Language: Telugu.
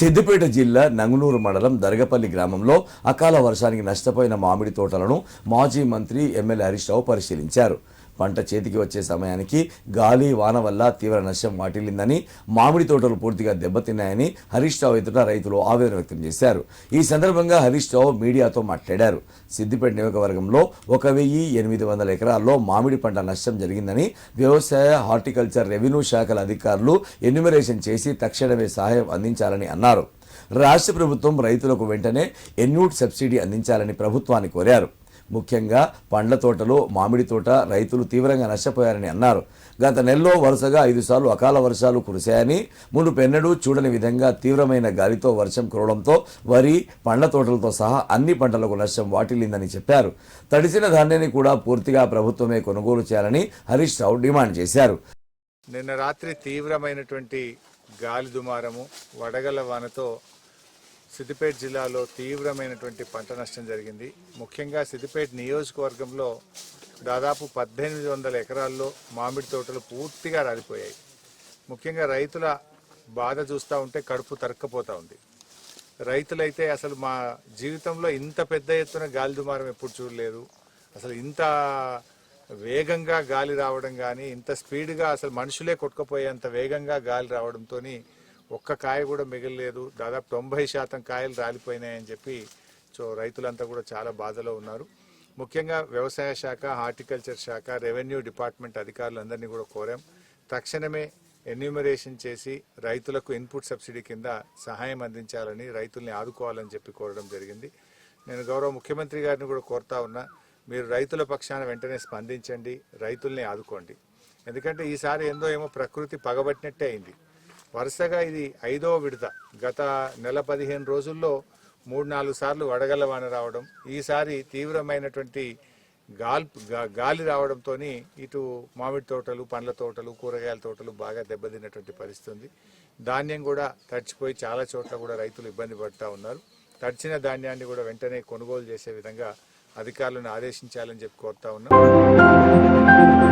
సిద్దిపేట జిల్లా నంగునూరు మండలం దర్గపల్లి గ్రామంలో అకాల వర్షానికి నష్టపోయిన మామిడి తోటలను మాజీ మంత్రి ఎమ్మెల్యే హరీష్ రావు పరిశీలించారు. పంట చేతికి వచ్చే సమయానికి గాలి వాన వల్ల తీవ్ర నష్టం వాటిల్లిందని మామిడి తోటలు పూర్తిగా దెబ్బతిన్నాయని హరీష్ రావు ఎదుట రైతులు ఆవేదన వ్యక్తం చేశారు. ఈ సందర్భంగా హరీష్ రావు మీడియాతో మాట్లాడారు. సిద్దిపేట నియోజకవర్గంలో ఒక వెయ్యి ఎనిమిది వందల ఎకరాల్లో మామిడి పంట నష్టం జరిగిందని వ్యవసాయ హార్టికల్చర్ రెవెన్యూ శాఖల అధికారులు ఎన్యుమరేషన్ చేసి తక్షణమే సహాయం అందించాలని అన్నారు. రాష్ట్ర ప్రభుత్వం రైతులకు వెంటనే ఎన్యూట్ సబ్సిడీ అందించాలని ప్రభుత్వాన్ని కోరారు. ముఖ్యంగా పండ్ల తోటలు మామిడి తోట రైతులు తీవ్రంగా నష్టపోయారని అన్నారు. గత నెలలో వరుసగా ఐదుసార్లు అకాల వర్షాలు కురిశాయని మునుపెన్నడూ చూడని విధంగా తీవ్రమైన గాలితో వర్షం కురవడంతో వరి పండ్ల తోటలతో సహా అన్ని పంటలకు నష్టం వాటిల్లిందని చెప్పారు. తడిసిన ధాన్యాన్ని కూడా పూర్తిగా ప్రభుత్వమే కొనుగోలు చేయాలని హరీష్ రావు డిమాండ్ చేశారు. నిన్న రాత్రి తీవ్రమైనటువంటి గాలి దుమారము వడగల వానతో సిద్దిపేట జిల్లాలో తీవ్రమైనటువంటి పంట నష్టం జరిగింది. ముఖ్యంగా సిద్దిపేట నియోజకవర్గంలో దాదాపు పద్దెనిమిది వందల ఎకరాల్లో మామిడి తోటలు పూర్తిగా రాలిపోయాయి. ముఖ్యంగా రైతుల బాధ చూస్తూ ఉంటే కడుపు తరక్కపోతూ ఉంది. రైతులైతే అసలు మా జీవితంలో ఇంత పెద్ద ఎత్తున గాలి దుమారం ఎప్పుడు చూడలేదు. అసలు ఇంత వేగంగా గాలి రావడం కానీ ఇంత స్పీడ్గా అసలు మనుషులే కొట్టుకుపోయేంత వేగంగా గాలి రావడంతో ఒక్క కాయ కూడా మిగలలేదు. దాదాపు తొంభై శాతం కాయలు రాలిపోయినాయని చెప్పి సో రైతులంతా కూడా చాలా బాధలో ఉన్నారు. ముఖ్యంగా వ్యవసాయ శాఖ హార్టికల్చర్ శాఖ రెవెన్యూ డిపార్ట్మెంట్ అధికారులందరినీ కూడా కోరాం. తక్షణమే ఎన్యూమరేషన్ చేసి రైతులకు ఇన్పుట్ సబ్సిడీ కింద సహాయం అందించాలని రైతుల్ని ఆదుకోవాలని చెప్పి కోరడం జరిగింది. నేను గౌరవ ముఖ్యమంత్రి గారిని కూడా కోరుతా ఉన్నా మీరు రైతుల పక్షాన వెంటనే స్పందించండి రైతుల్ని ఆదుకోండి. ఎందుకంటే ఈసారి ఏందో ఏమో ప్రకృతి పగబట్టినట్టే అయింది. వరుసగా ఇది ఐదో విడత. గత నెల పదిహేను రోజుల్లో మూడు నాలుగు సార్లు వడగళ్ళ వాన రావడం ఈసారి తీవ్రమైనటువంటి గాల్ గాలి రావడంతో ఇటు మామిడి తోటలు పండ్ల తోటలు కూరగాయల తోటలు బాగా దెబ్బతిన్నటువంటి పరిస్థితి ఉంది. ధాన్యం కూడా తడిచిపోయి చాలా చోట్ల కూడా రైతులు ఇబ్బంది పడుతూ ఉన్నారు. తడిచిన ధాన్యాన్ని కూడా వెంటనే కొనుగోలు చేసే విధంగా అధికారులను ఆదేశించాలని చెప్పి కోరుతా ఉన్నాం.